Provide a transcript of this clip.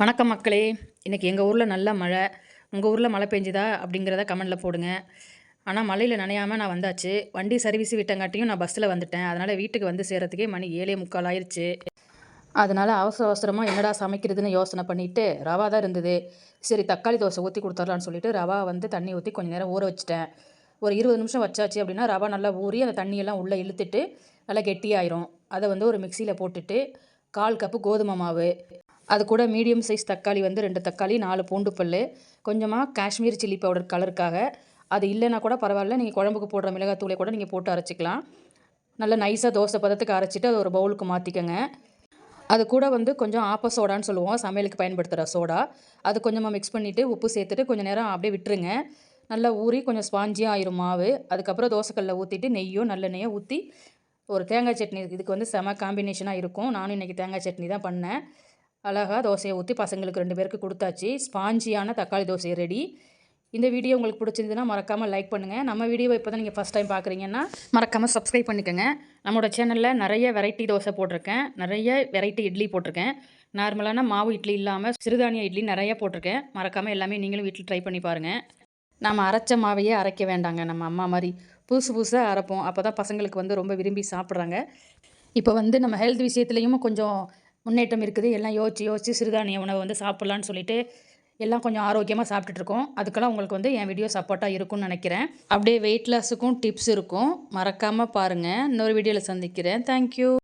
வணக்கம் மக்களே. இன்றைக்கி எங்கள் ஊரில் நல்ல மழை. உங்கள் ஊரில் மழை பெஞ்சுதா அப்படிங்கிறத கமெண்டில் போடுங்க. ஆனால் மழையில் நனையாமல் நான் வந்தாச்சு. வண்டி சர்வீஸ் விட்டங்காட்டியும் நான் பஸ்ஸில் வந்துட்டேன். அதனால் வீட்டுக்கு வந்து சேரத்துக்கே மணி ஏழே முக்கால் ஆயிடுச்சு அதனால் அவசர அவசரமாக என்னடா சமைக்கிறதுன்னு யோசனை பண்ணிவிட்டு ரவா தான் இருந்தது. சரி தக்காளி தோசை ஊற்றி கொடுத்துர்லான்னு சொல்லிட்டு ரவா வந்து தண்ணி ஊற்றி கொஞ்சம் நேரம் ஊற வச்சுட்டேன். ஒரு இருபது நிமிஷம் வச்சாச்சு அப்படின்னா ரவா நல்லா ஊறி அந்த தண்ணியெல்லாம் உள்ளே இழுத்துட்டு நல்லா கெட்டியாயிரும். அதை வந்து ஒரு மிக்சியில் போட்டுட்டு கால் கப்பு கோதுமை மாவு. அது கூட மீடியம் சைஸ் தக்காளி வந்து ரெண்டு தக்காளி நாலு பூண்டு பல் கொஞ்சமாக காஷ்மீர் சில்லி பவுடர் கலருக்காக. அது இல்லைன்னா கூட பரவாயில்ல நீங்கள் குழம்புக்கு போடுற மிளகாத்தூளை கூட நீங்கள் போட்டு அரைச்சிக்கலாம். நல்லா நைஸாக தோசை பதத்துக்கு அரைச்சிட்டு அதை ஒரு பவுலுக்கு மாற்றிக்கோங்க அது கூட வந்து கொஞ்சம் ஆப்ப சோடான்னு சொல்லுவோம் சமையலுக்கு பயன்படுத்துகிற சோடா. அது கொஞ்சமாக மிக்ஸ் பண்ணிவிட்டு உப்பு சேர்த்துட்டு கொஞ்சம் நேரம் அப்படியே விட்டுருங்க. நல்லா ஊறி கொஞ்சம் ஸ்பாஞ்சியாக ஆயிரும் மாவு. அதுக்கப்புறம் தோசைக்கல்லில் ஊற்றிட்டு நெய்யோ நல்லெண்ணெயோ ஊற்றி ஒரு தேங்காய் சட்னி இதுக்கு வந்து செம காம்பினேஷனாக இருக்கும். நானும் இன்றைக்கி தேங்காய் சட்னி தான் பண்ணேன். அழகாக தோசையை ஊற்றி பசங்களுக்கு ரெண்டு பேருக்கு கொடுத்தாச்சு. ஸ்பாஞ்சியான தக்காளி தோசை ரெடி இந்த வீடியோ உங்களுக்கு பிடிச்சிருந்துன்னா மறக்காமல் லைக் பண்ணுங்கள் நம்ம வீடியோ இப்போ தான் நீங்கள் ஃபஸ்ட் டைம் பார்க்குறீங்கன்னா மறக்காமல் சப்ஸ்கிரைப் பண்ணிக்கோங்க. நம்மளோட சேனலில் நிறைய வெரைட்டி தோசை போட்டிருக்கேன். நிறைய வெரைட்டி இட்லி போட்டிருக்கேன். நார்மலான மாவு இட்லி இல்லாமல் சிறுதானிய இட்லி நிறைய போட்டிருக்கேன். மறக்காமல் எல்லாமே நீங்களும் வீட்டில் ட்ரை பண்ணி பாருங்கள் நம்ம அரைச்ச மாவையே அரைக்க வேண்டாங்க. நம்ம அம்மா மாதிரி புதுசு புதுசாக அரைப்போம். அப்போ தான் பசங்களுக்கு வந்து ரொம்ப விரும்பி சாப்பிட்றாங்க. இப்போ வந்து நம்ம ஹெல்த் விஷயத்துலேயும் கொஞ்சம் முன்னேற்றம் இருக்குது. எல்லாம் யோசிச்சு யோசிச்சு சிறுதானிய உணவை வந்து சாப்பிட்லான்னு சொல்லிட்டு எல்லாம் கொஞ்சம் ஆரோக்கியமாக சாப்பிட்டுட்ருக்கோம் அதுக்கெல்லாம் உங்களுக்கு வந்து என் வீடியோ சப்போர்ட்டாக இருக்கும்னு நினைக்கிறேன். அப்படியே வெயிட் லாஸுக்கும் டிப்ஸ் இருக்கும். மறக்காமல் பாருங்கள் இன்னொரு வீடியோவில் சந்திக்கிறேன். தேங்க்யூ